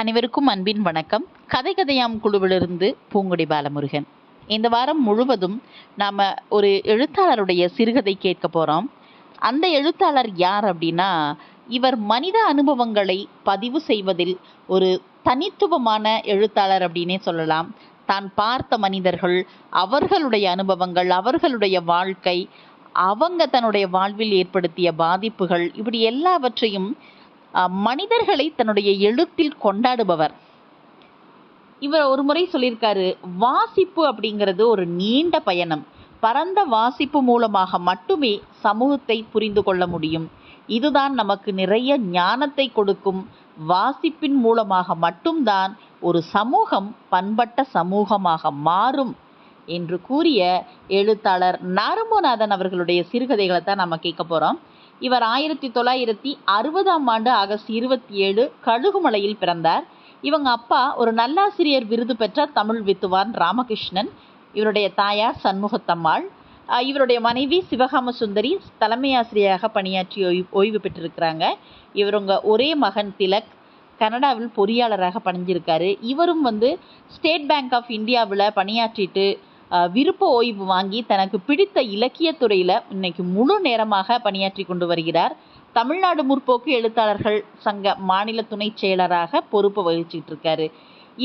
அனைவருக்கும் அன்பின் வணக்கம். கதை கதையாம் குழுவிலிருந்து பூங்குடி பாலமுருகன். இந்த வாரம் முழுவதும் நாம் ஒரு எழுத்தாளருடைய சிறுகதை கேட்க போகிறோம் அந்த எழுத்தாளர் யார் அப்படின்னா இவர் மனித அனுபவங்களை பதிவு செய்வதில் ஒரு தனித்துவமான எழுத்தாளர் அப்படின்னே சொல்லலாம். தான் பார்த்த மனிதர்கள் அவர்களுடைய அனுபவங்கள் அவர்களுடைய வாழ்க்கை அவங்க தன்னுடைய வாழ்வில் ஏற்படுத்திய பாதிப்புகள் இப்படி எல்லாவற்றையும் மனிதர்களை தன்னுடைய எழுத்தில் கொண்டாடுபவர். இவர் ஒரு முறை சொல்லியிருக்காரு வாசிப்பு அப்படிங்கிறது ஒரு நீண்ட பயணம். பரந்த வாசிப்பு மூலமாக மட்டுமே சமூகத்தை புரிந்து கொள்ள முடியும். இதுதான் நமக்கு நிறைய ஞானத்தை கொடுக்கும். வாசிப்பின் மூலமாக மட்டும்தான் ஒரு சமூகம் பண்பட்ட சமூகமாக மாறும் என்று கூறிய எழுத்தாளர் நாரமோநாதன் அவர்களுடைய சிறுகதைகளை தான் நம்ம கேட்க போகிறோம் இவர் ஆயிரத்தி தொள்ளாயிரத்தி அறுபதாம் ஆண்டு ஆகஸ்ட் இருபத்தி ஏழு கழுகுமலையில் பிறந்தார். இவங்க அப்பா ஒரு நல்லாசிரியர் விருது பெற்ற தமிழ் வித்துவான் ராமகிருஷ்ணன் இவருடைய தாயார் சண்முகத்தம்மாள் இவருடைய மனைவி சிவகாம சுந்தரி தலைமை ஆசிரியராக பணியாற்றி ஓய்வு ஓய்வு பெற்றிருக்கிறாங்க. இவருங்க ஒரே மகன் திலக் கனடாவில் பொறியாளராக பணிஞ்சிருக்காரு. இவரும் வந்து ஸ்டேட் பேங்க் ஆஃப் இந்தியாவில் பணியாற்றிட்டு விருப்ப ஓய்வு வாங்கி தனக்கு பிடித்த இலக்கியத்துறையில் இன்னைக்கு முழு நேரமாக பணியாற்றி கொண்டு வருகிறார். தமிழ்நாடு முற்போக்கு எழுத்தாளர்கள் சங்க மாநில துணைச் செயலராக பொறுப்பு வகிச்சிட்டு இருக்காரு.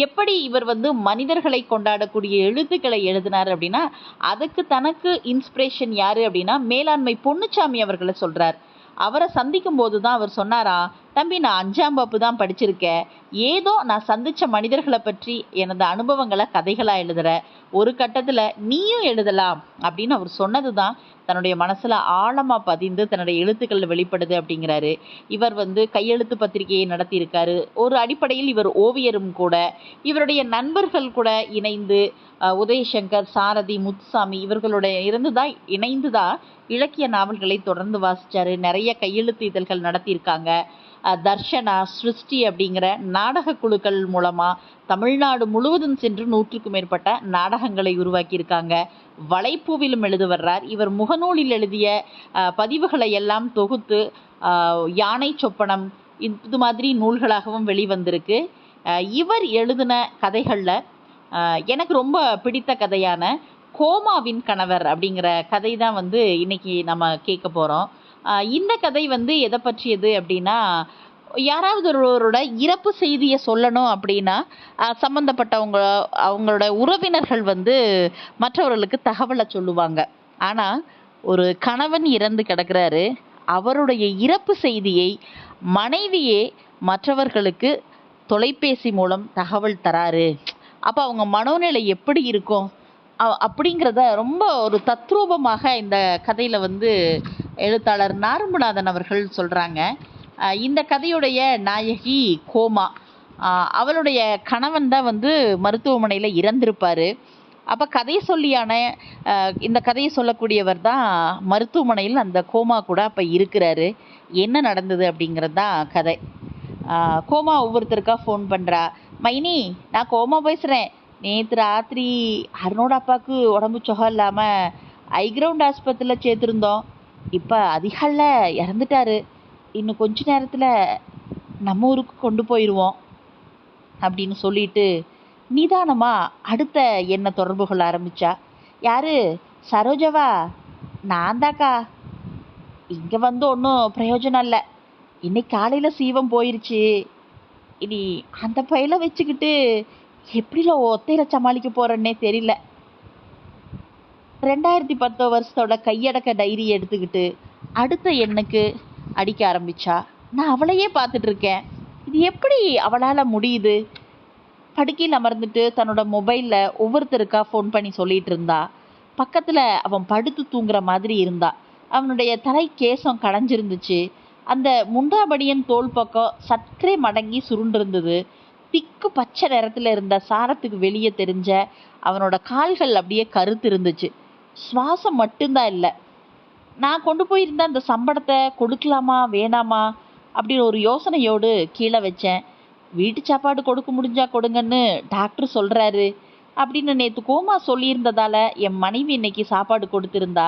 எப்படி இவர் வந்து மனிதர்களை கொண்டாடக்கூடிய எழுத்துக்களை எழுதினார் அப்படின்னா அதுக்கு தனக்கு இன்ஸ்பிரேஷன் யாரு அப்படின்னா மேலாண்மை பொன்னுச்சாமி அவர்களை சொல்றார். அவரை சந்திக்கும் போது தான் அவர் சொன்னாரா தம்பி நான் அஞ்சாம் வகுப்பு தான் படிச்சிருக்கேன் ஏதோ நான் சந்திச்ச மனிதர்களை பற்றி எனது அனுபவங்களை கதைகளாக எழுதுற. ஒரு கட்டத்தில் நீயும் எழுதலாம். அப்படின்னு அவர் சொன்னது தான் தன்னுடைய மனசில் ஆழமாக பதிந்து தன்னுடைய எழுத்துக்கள் வெளிப்படுது அப்படிங்கிறாரு. இவர் வந்து கையெழுத்து பத்திரிகையை நடத்தியிருக்காரு. ஒரு அடிப்படையில் இவர் ஓவியரும் கூட. இவருடைய நண்பர்கள் கூட இணைந்து உதயசங்கர் சாரதி முத்துசாமி இவர்களுடைய இருந்து தான் இணைந்து தான் இலக்கிய நாவல்களை தொடர்ந்து வாசித்தார் நிறைய கையெழுத்து இதழ்கள் நடத்தியிருக்காங்க தர்ஷனா சிருஷ்டி அப்படிங்கிற நாடக குழுக்கள் மூலமாக தமிழ்நாடு முழுவதும் சென்று நூற்றுக்கும் மேற்பட்ட நாடகங்களை உருவாக்கியிருக்காங்க. வலைப்பூவிலும் எழுதி வர்றார் இவர் முகநூலில் எழுதிய பதிவுகளை எல்லாம் தொகுத்து யானை சொப்பனம் இது மாதிரி நூல்களாகவும் வெளிவந்திருக்கு. இவர் எழுதின கதைகளில் எனக்கு ரொம்ப பிடித்த கதையான கோமாவின் கணவர் அப்படிங்கிற கதை தான் வந்து இன்னைக்கு நம்ம கேட்க போகிறோம் இந்த கதை வந்து எதை பற்றியது அப்படின்னா யாராவது ஒருவரோட இறப்பு செய்தியை சொல்லணும் அப்படின்னா சம்மந்தப்பட்டவங்க அவங்களோட உறவினர்கள் வந்து மற்றவர்களுக்கு தகவலை சொல்லுவாங்க. ஆனால் ஒரு கணவன் இறந்து கிடக்கிறாரு. அவருடைய இறப்பு செய்தியை மனைவியே மற்றவர்களுக்கு தொலைபேசி மூலம் தகவல் தராரு. அப்போ அவங்க மனோநிலை எப்படி இருக்கும்? அப்படிங்கிறத ரொம்ப ஒரு தத்ரூபமாக இந்த கதையில் வந்து எழுத்தாளர் நாரம்புநாதன் அவர்கள் சொல்கிறாங்க இந்த கதையுடைய நாயகி கோமா. அவளுடைய கணவன் தான் வந்து மருத்துவமனையில் இறந்திருப்பார். அப்போ கதை சொல்லியான இந்த கதையை சொல்லக்கூடியவர் தான் மருத்துவமனையில் அந்த கோமா கூட அப்போ இருக்கிறாரு. என்ன நடந்தது அப்படிங்கிறது தான் கதை. கோமா ஒவ்வொருத்தருக்கா ஃபோன் பண்ணுறா மைனி நான் கோமா பேசுகிறேன் நேற்று ராத்திரி அருணோட அப்பாவுக்கு உடம்பு சுகம் இல்லாமல் ஐக்ரவுண்ட் ஆஸ்பத்திரியில் சேர்த்துருந்தோம். இப்போ அதிகாலில் இறந்துட்டாரு. இன்னும் கொஞ்ச நேரத்தில் நம்ம ஊருக்கு கொண்டு போயிடுவோம் அப்படின்னு சொல்லிட்டு நிதானமாக அடுத்த என்ன தொடர்பு கொள்ள ஆரம்பிச்சா. யார்? சரோஜவா? நான் தாக்கா இங்கே வந்து ஒன்றும் பிரயோஜனம் இல்லை. இன்னைக்கு காலையில் சீவம் போயிருச்சு. இனி அந்த பையில வச்சுக்கிட்டு எப்படில ஒத்தையில சமாளிக்க போறேன்னே தெரியல. ரெண்டாயிரத்தி பத்து வருஷத்தோட கையடக்க டைரி எடுத்துக்கிட்டு அடுத்த எண்ணுக்கு அடிக்க ஆரம்பிச்சா? நான் அவளையே பார்த்துட்டு இருக்கேன். இது எப்படி அவளால் முடியுது? படுக்கையில் அமர்ந்துட்டு தன்னோட மொபைலில் ஒவ்வொருத்தருக்கா ஃபோன் பண்ணி சொல்லிட்டு இருந்தா. பக்கத்தில் அவன் படுத்து தூங்குற மாதிரி இருந்தா. அவனுடைய தலை கேசம் களைஞ்சிருந்துச்சு அந்த முண்டாபடியன் தோல் பக்கம் சற்றே மடங்கி சுருண்டிருந்தது. திக்கு பச்சை நிறத்தில் இருந்த சாரத்துக்கு வெளியே தெரிஞ்ச அவனோட கால்கள் அப்படியே கருத்து இருந்துச்சு. சுவாசம் மட்டும்தான் இல்லை. நான் கொண்டு போயிருந்த அந்த சம்பளத்தை கொடுக்கலாமா வேணாமா அப்படின்னு ஒரு யோசனையோடு கீழே வச்சேன். வீட்டு சாப்பாடு கொடுக்க முடிஞ்சா கொடுங்கன்னு டாக்டர் சொல்கிறாரு அப்படின்னு நேற்று கோமா சொல்லியிருந்ததால் என் மனைவி இன்னைக்கு சாப்பாடு கொடுத்துருந்தா.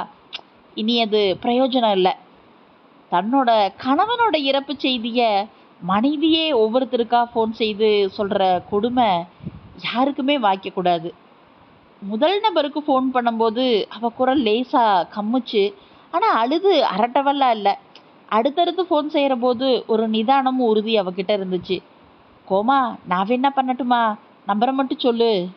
இனி அது பிரயோஜனம் இல்லை. தன்னோட கணவனோட இறப்பு செய்தியை மனைவியே ஒவ்வொருத்தருக்கா ஃபோன் செய்து சொல்கிற கொடுமை யாருக்குமே வாய்க்கக்கூடாது முதல் நபருக்கு ஃபோன் பண்ணும்போது அவள் குரல் லேசாக கம்முச்சு ஆனால் அழுது அரட்டவெல்லாம் இல்லை. அடுத்தடுத்து ஃபோன் செய்கிற போது ஒரு நிதானமும் உறுதி அவகிட்ட இருந்துச்சு. கோமா நான் என்ன பண்ணட்டுமா? நம்பரை மட்டும் சொல்லு.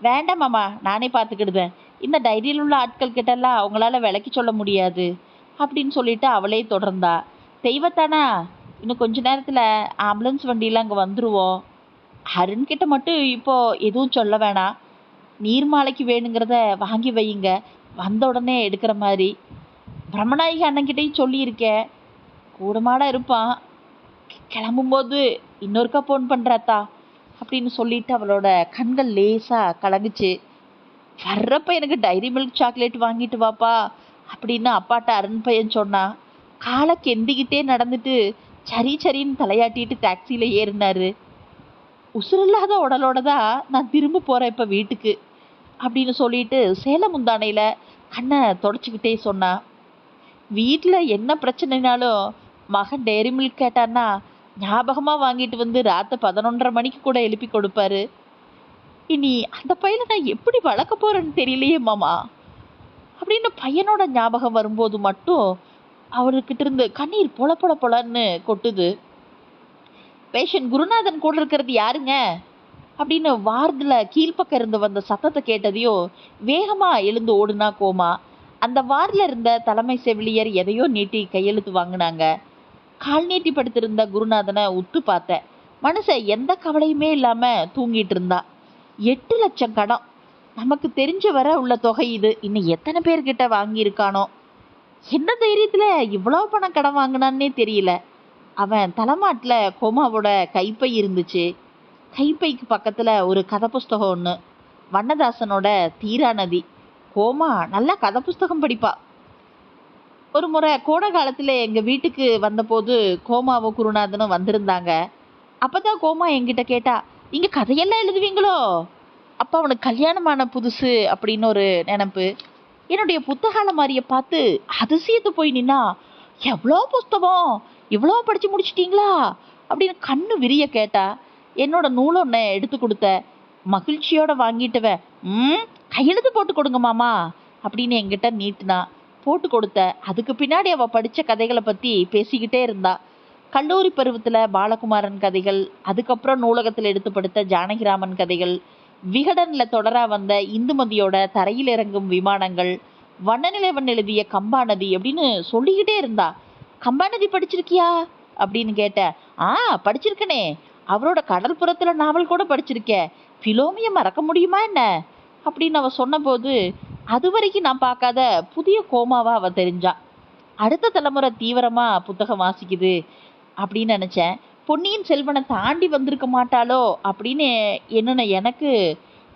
வேண்டாம் மாமா நானே பார்த்துக்கிடுதேன் இந்த டைரியில் உள்ள ஆட்கள் கிட்டலாம் அவங்களால விளக்கி சொல்ல முடியாது. அப்படின்னு சொல்லிட்டு அவளே தொடர்ந்தா. தெய்வத்தானா? இன்னும் கொஞ்ச நேரத்தில் ஆம்புலன்ஸ் வண்டியில் அங்கே வந்துடுவோம் அருண்கிட்ட மட்டும் இப்போது எதுவும் சொல்ல வேணாம். நீர்மாலைக்கு வேணுங்கிறத வாங்கி வையுங்க. வந்த உடனே எடுக்கிற மாதிரி. பிரம்மநாயகி அண்ணன்கிட்டயும் சொல்லியிருக்கேன். கூடமாட இருப்பான். கிளம்பும்போது இன்னொருக்கா ஃபோன் பண்ணுறாத்தா அப்படின்னு சொல்லிட்டு அவளோட கண்கள் லேசாக கலங்குச்சு. வர்றப்ப எனக்கு டைரி மில்க் சாக்லேட் வாங்கிட்டு வாப்பா அப்படின்னு அப்பாட்ட அருண் பையன் சொன்னான். காலை கெந்திக்கிட்டே நடந்துட்டு சரி சரின்னு தலையாட்டிட்டு டாக்ஸியில் ஏறினாரு. உசுரில்லாத உடலோட தான் நான் திரும்ப போகிறேன் இப்போ வீட்டுக்கு அப்படின்னு சொல்லிட்டு சேலம் முந்தானையில் கண்ணை தொடச்சிக்கிட்டே சொன்னான் வீட்டில் என்ன பிரச்சனைனாலும் மகன் டெய்ரி மில்க் கேட்டான்னா ஞாபகமாக வாங்கிட்டு வந்து ராத்த பதினொன்றரை மணிக்கு கூட எழுப்பி கொடுப்பாரு. இனி அந்த பையனை நான் எப்படி வளர்க்க போகிறேன்னு தெரியலையே மாமா. அப்படின்னு பையனோட ஞாபகம் வரும்போது மட்டும் அவர்கிட்ட இருந்து கண்ணீர் பொல பொல பொலன்னு கொட்டுது. பேஷண்ட் குருநாதன் கூட இருக்கிறது யாருங்க? அப்படின்னு வார்டில் கீழ்ப்பக்கம் இருந்து வந்த சத்தத்தை கேட்டதையும் வேகமாக எழுந்து ஓடுனா கோமா. அந்த வார்டில் இருந்த தலைமை செவிலியர் எதையோ நீட்டி கையெழுத்து வாங்கினாங்க. கால் நீட்டி படுத்திருந்த குருநாதனை உத்து பார்த்தேன் மனுஷன் எந்த கவலையுமே இல்லாமல் தூங்கிட்டு இருந்தா. எட்டு லட்சம் கடன். நமக்கு தெரிஞ்ச வர உள்ள தொகை இது. இன்னும் எத்தனை பேர்கிட்ட வாங்கியிருக்கானோ? என்ன தைரியத்தில் இவ்வளோ பணம் கடன் வாங்கினான்னே தெரியல. அவன் தலைமாட்டில் கோமாவோட கைப்பை இருந்துச்சு. கைப்பைக்கு பக்கத்தில் ஒரு கதை புஸ்தகம் ஒன்று வண்ணதாசனோட தீரா நதி. கோமா நல்லா கதை புஸ்தகம் படிப்பா. ஒரு முறை கோடை காலத்தில் எங்கள் வீட்டுக்கு வந்தபோது கோமாவும் குருநாதனும் வந்திருந்தாங்க. அப்போ தான் கோமா என்கிட்ட கேட்டா இங்கே கதையெல்லாம் எழுதுவீங்களோ? அப்போ அவனுக்கு கல்யாணமான புதுசு அப்படின்னு ஒரு நினப்பு. என்னுடைய புத்தக அலமாரியை பார்த்து அதிசயத்து போய் நின்னா எவ்வளோ புஸ்தகம்? இவ்வளோ படித்து முடிச்சிட்டிங்களா? அப்படின்னு கண்ணு விரிய கேட்டா என்னோட நூலொன்னை எடுத்து கொடுத்த மகிழ்ச்சியோட வாங்கிட்டுவ ம் கையெழுத்து போட்டு கொடுங்க மாமா அப்படின்னு என்கிட்ட நீட்டினா போட்டு கொடுத்த அதுக்கு பின்னாடி அவள் படித்த கதைகளை பற்றி பேசிக்கிட்டே இருந்தா. கல்லூரி பருவத்தில் பாலகுமாரன் கதைகள் அதுக்கப்புறம் நூலகத்தில் எடுத்து படுத்த ஜானகிராமன் கதைகள் விகடனில் தொடரா வந்த இந்துமதியோட தரையில் இறங்கும் விமானங்கள் வண்ணநிலைவன் எழுதிய கம்பாநதி அப்படின்னு சொல்லிக்கிட்டே இருந்தா. கம்பாநதி படிச்சிருக்கியா? அப்படின்னு கேட்டேன் ஆ படிச்சிருக்கனே. அவரோட கடற்புறத்தில் நாவல் கூட படிச்சிருக்கேன் பிலோமியம் மறக்க முடியுமா என்ன? அப்படின்னு அவ சொன்னபோது அது வரைக்கும் நான் பார்க்காத புதிய கோமாவா அவ தெரிஞ்சா. அடுத்த தலைமுறை தீவிரமா புத்தகம் வாசிக்குது. அப்படின்னு நினச்சேன். பொன்னியின் செல்வனை தாண்டி வந்திருக்க மாட்டாளோ அப்படின்னு என்னென்ன எனக்கு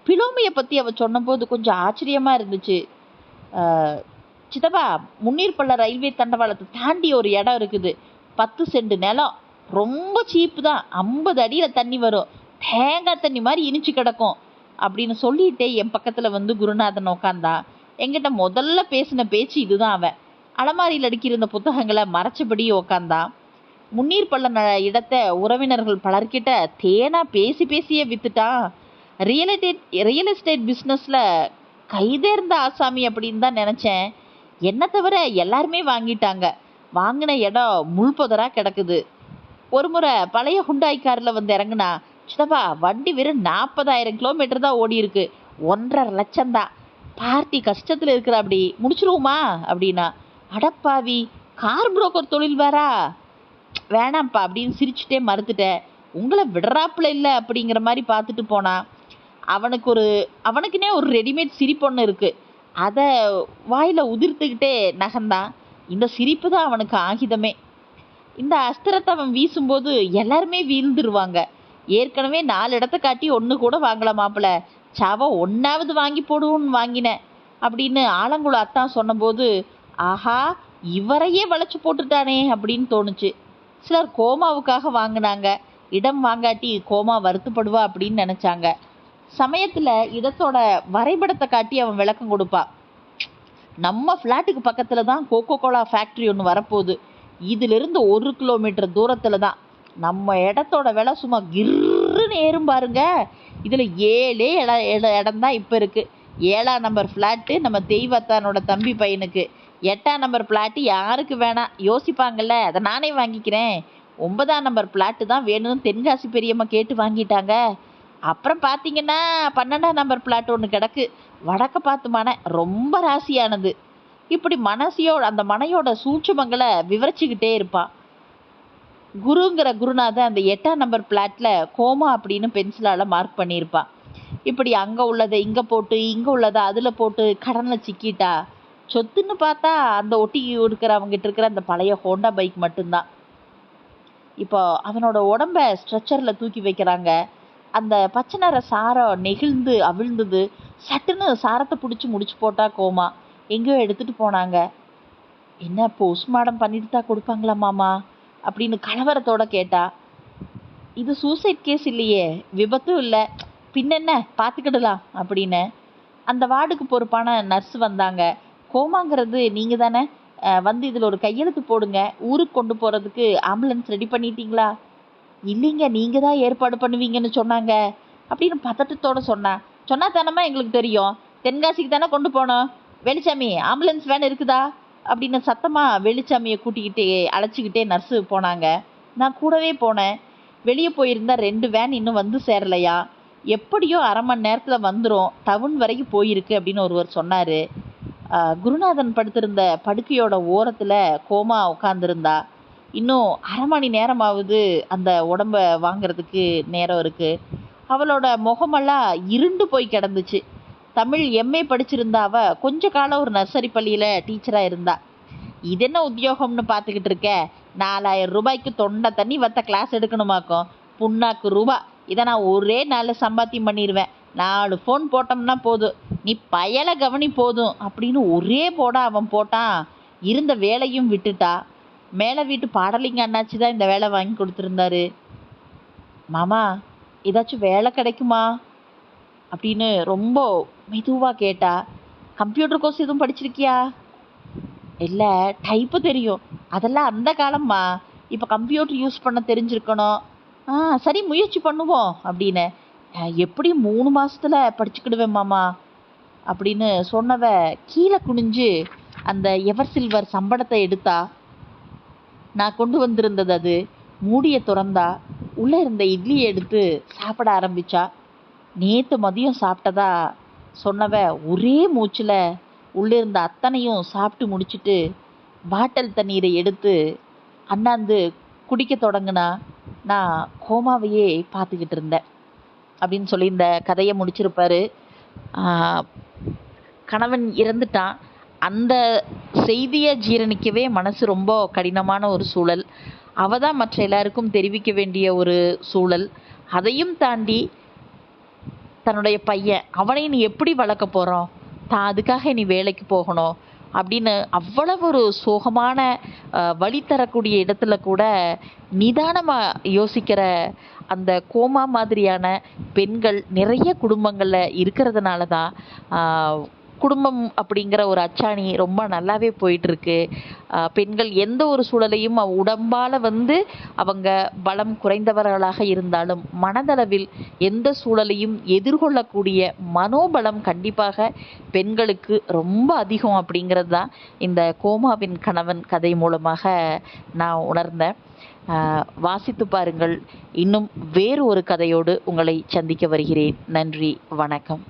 பிலோமியை பற்றி அவள் சொன்னபோது கொஞ்சம் ஆச்சரியமாக இருந்துச்சு. சித்தப்பா முன்னீர்பள்ள ரயில்வே தண்டவாளத்தை தாண்டி ஒரு இடம் இருக்குது. பத்து செண்டு நிலம். ரொம்ப சீப்பு தான். ஐம்பது அடியில் தண்ணி வரும். தேங்காய் தண்ணி மாதிரி இனிச்சு கிடக்கும். அப்படின்னு சொல்லிட்டே என் பக்கத்தில் வந்து குருநாதன் உட்காந்தா எங்கிட்ட முதல்ல பேசின பேச்சு இதுதான் அவன். அலமாரியில் அடுக்கியிருந்த புத்தகங்களை மறைச்சபடி உக்காந்தான் முன்னீர் பள்ள இடத்தை இடத்த உறவினர்கள் பலர்கிட்ட தேனா பேசி பேசியே வித்துட்டான். ரியல் எஸ்டேட் ரியல் எஸ்டேட் பிஸ்னஸில் கைதேர்ந்த ஆசாமி அப்படின்னு தான் நினச்சேன். என்ன தவிர எல்லாருமே வாங்கிட்டாங்க. வாங்கின இடம் முள்புதரா கிடக்குது. ஒரு முறை பழைய ஹுண்டாய் காரில் வந்து இறங்குனா சித்தப்பா வண்டி வெறும் நாற்பதாயிரம் கிலோமீட்டர் தான் ஓடி இருக்கு. ஒன்றரை லட்சம் தான். பார்ட்டி கஷ்டத்தில் இருக்கிற அப்படி முடிச்சிருவோமா? அப்படின்னா அடப்பாவி கார் புரோக்கர் தொழில் வேறா. வேணாம்ப்பா அப்படின்னு சிரிச்சுட்டே மறுத்துட்டேன் உங்களை விடுறாப்புல இல்லை அப்படிங்கிற மாதிரி பார்த்துட்டு போனான் அவனுக்கு ஒரு அவனுக்குன்னே ஒரு ரெடிமேட் சிரிப்பொன்று இருக்குது அதை வாயில் உதிர்த்துக்கிட்டே நகர்ந்தான் இந்த சிரிப்பு தான் அவனுக்கு ஆகிதமே. இந்த அஸ்திரத்தை அவன் வீசும்போது எல்லாருமே வீழ்ந்துருவாங்க. ஏற்கனவே நாலு இடத்த காட்டி ஒன்று கூட வாங்கல மாப்பிள்ள சாவ ஒன்றாவது வாங்கி போடுவோன்னு வாங்கினேன் அப்படின்னு ஆலங்குளம் அத்தான் சொன்னபோது ஆஹா இவரையே வளைச்சு போட்டுட்டானே அப்படின்னு தோணுச்சு. சிலர் கோமாவுக்காக வாங்கினாங்க. இடம் வாங்காட்டி கோமா வருத்தப்படுவா அப்படின்னு நினச்சாங்க. சமயத்தில் இடத்தோட வரைபடத்தை காட்டி அவன் விளக்கம் கொடுப்பா. நம்ம ஃப்ளாட்டுக்கு பக்கத்தில் தான் கோகோ கோலா ஃபேக்ட்ரி ஒன்று வரப்போகுது. இதிலிருந்து ஒரு கிலோமீட்டர் தூரத்தில் தான். நம்ம இடத்தோட விலை சும்மா கிர்ருன்னு ஏறும் பாருங்க. இதில் ஏழே இட இட இடம் தான் இப்போ இருக்குது ஏழாம் நம்பர் ஃப்ளாட்டு நம்ம தெய்வத்தானோட தம்பி பையனுக்கு. எட்டாம் நம்பர் ஃப்ளாட்டு யாருக்கு வேணாம்? யோசிப்பாங்கல்ல அதை நானே வாங்கிக்கிறேன். ஒன்பதாம் நம்பர் ஃப்ளாட்டு தான் வேணும்னு தென்காசி பெரியம்மா கேட்டு வாங்கிட்டாங்க. அப்புறம் பார்த்தீங்கன்னா பன்னெண்டாம் நம்பர் ஃப்ளாட் ஒன்று கிடக்கு. வடக்க பார்த்து மனை ரொம்ப ராசியானது. இப்படி மனசியோ அந்த மனையோட சூட்சமங்களை விவரிச்சுக்கிட்டே இருப்பான் குருங்கிற குருநாதன் அந்த எட்டாம் நம்பர் பிளாட்ல கோமா அப்படின்னு பென்சிலால் மார்க் பண்ணியிருப்பான் இப்படி அங்கே உள்ளதை இங்கே போட்டு இங்கே உள்ளதை அதில் போட்டு கடனில் சிக்கிட்டா? சொத்துன்னு பார்த்தா அந்த ஒட்டி இருக்கிறவங்கிட்ட இருக்கிற அந்த பழைய ஹோண்டா பைக் மட்டும்தான். இப்போ அவனோட உடம்ப ஸ்ட்ரெச்சரில் தூக்கி வைக்கிறாங்க. அந்த பச்சை நிற சாரம் நெகிழ்ந்து அவிழ்ந்தது. சட்டுன்னு சாரத்தை பிடிச்சி முடிச்சு போட்டா கோமா. எங்கேயோ எடுத்துட்டு போனாங்க. என்ன போஸ்ட்மார்டம் பண்ணிட்டு தான் கொடுப்பாங்களா மாமா? அப்படின்னு கலவரத்தோட கேட்டா. இது சூசைட் கேஸ் இல்லையே விபத்தும் இல்லை. பின்னென்ன? பார்த்துக்கிடலாம் அப்படின்னு. அந்த வார்டுக்கு பொறுப்பான நர்ஸ் வந்தாங்க. கோமாங்கிறது நீங்கள் தானே? வந்து இதில் ஒரு கையெழுத்து போடுங்க. ஊருக்கு கொண்டு போகிறதுக்கு ஆம்புலன்ஸ் ரெடி பண்ணிட்டீங்களா? இல்லைங்க நீங்கள் தான் ஏற்பாடு பண்ணுவீங்கன்னு சொன்னாங்க. அப்படின்னு பதட்டத்தோட சொன்னேன் சொன்னால் தானம்மா எங்களுக்கு தெரியும். தென்காசிக்கு தானே கொண்டு போனோம். வெளிச்சாமி ஆம்புலன்ஸ் வேன் இருக்குதா? அப்படின்னு சத்தமாக வெளிச்சாமியை கூட்டிக்கிட்டே அழைச்சிக்கிட்டே நர்ஸு போனாங்க. நான் கூடவே போனேன். வெளியே போயிருந்தா ரெண்டு வேன் இன்னும் வந்து சேரலையா? எப்படியோ அரை மணி நேரத்தில் வந்துடும் டவுன் வரைக்கும் போயிருக்கு அப்படின்னு ஒருவர் சொன்னார். குருநாதன் படுத்திருந்த படுக்கையோட ஓரத்தில் கோமா உட்காந்துருந்தா இன்னும் அரை மணி நேரமாவது அந்த உடம்ப வாங்கிறதுக்கு நேரம் இருக்குது அவளோட முகமெல்லாம் இருண்டு போய் கிடந்துச்சு. தமிழ் எம்ஏ படிச்சிருந்தா அவ கொஞ்ச காலம் ஒரு நர்சரி பள்ளியில் டீச்சராக இருந்தா. இது என்ன உத்தியோகம்னு பார்த்துக்கிட்டு இருக்க? நாலாயிரம் ரூபாய்க்கு தொண்டை தண்ணி வத்த கிளாஸ் எடுக்கணுமாக்கும்? புண்ணாக்கு ரூபா. இதை நான் ஒரே நாளில் சம்பாத்தியம் பண்ணிடுவேன் நாலு ஃபோன் போட்டோம்னா போதும். நீ பயலை கவனி போதும் அப்படின்னு ஒரே போட அவன் போட்டான். இருந்த வேலையும் விட்டுட்டா. மேலே வீட்டு பாடலிங்க அண்ணாச்சி தான் இந்த வேலை வாங்கி கொடுத்துருந்தாரு. மாமா ஏதாச்சும் வேலை கிடைக்குமா? அப்படின்னு ரொம்ப மெதுவாக கேட்டா. கம்ப்யூட்டர் கோர்ஸ் எதுவும் படிச்சிருக்கியா? இல்லை டைப்பு தெரியும். அதெல்லாம் அந்த காலம்மா. இப்போ கம்ப்யூட்டர் யூஸ் பண்ண தெரிஞ்சிருக்கணும். ஆ சரி முயற்சி பண்ணுவோம் அப்படின்னு. எப்படி எப்படியும் மூணு மாதத்துல படிச்சுக்கிடுவேன் மாமா அப்படின்னு சொன்னவ கீழே குனிஞ்சு அந்த எவர் சில்வர் சம்பளத்தை எடுத்தா நான் கொண்டு வந்திருந்தது அது. மூடியை திறந்தா உள்ளே இருந்த இட்லியை எடுத்து சாப்பிட ஆரம்பிச்சா நேற்று மதியம் சாப்பிட்டதா? சொன்னவ ஒரே மூச்சில் உள்ளே இருந்த அத்தனையும் சாப்பிட்டு முடிச்சிட்டு பாட்டில் தண்ணீரை எடுத்து அண்ணாந்து குடிக்க தொடங்கினா நான் கோமாவையே பார்த்துக்கிட்டு இருந்தேன். அப்படின்னு சொல்லி இந்த கதையை முடிச்சிருப்பாரு. கணவன் இறந்துட்டான். அந்த செய்தியை ஜீரணிக்கவே மனசு ரொம்ப கடினமான ஒரு சூழல். அவ தான் மற்ற எல்லாருக்கும் தெரிவிக்க வேண்டிய ஒரு சூழல். அதையும் தாண்டி தன்னுடைய பையன் அவனை நீ எப்படி வளர்க்க போகிறோம் தான் அதுக்காக நீ வேலைக்கு போகணும். அப்படின்னு அவ்வளவு ஒரு சோகமான வழி தரக்கூடிய இடத்துல கூட நிதானமாக யோசிக்கிற அந்த கோமா மாதிரியான பெண்கள் நிறைய குடும்பங்களில் இருக்கிறதுனால தான் குடும்பம் அப்படிங்கிற ஒரு அச்சாணி ரொம்ப நல்லாவே போயிட்டுருக்கு. பெண்கள் எந்த ஒரு சூழலையும் உடம்பால் வந்து அவங்க பலம் குறைந்தவர்களாக இருந்தாலும் மனதளவில் எந்த சூழலையும் எதிர்கொள்ளக்கூடிய மனோபலம் கண்டிப்பாக பெண்களுக்கு ரொம்ப அதிகம் அப்படிங்கிறது தான் இந்த கோமாவின் கணவன் கதை மூலமாக நான் உணர்ந்தேன். வாசித்து பாருங்கள். இன்னும் வேறு ஒரு கதையோடு உங்களை சந்திக்க வருகிறேன். நன்றி வணக்கம்.